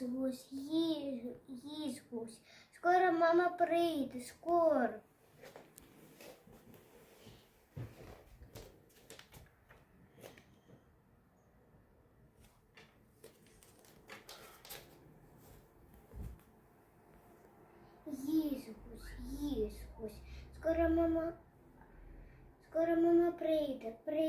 Їж, гусь, їж, їж, гусь. Скоро мама прийде, скоро. Їж, гусь. Скоро мама, скоро мама прийде, прийде.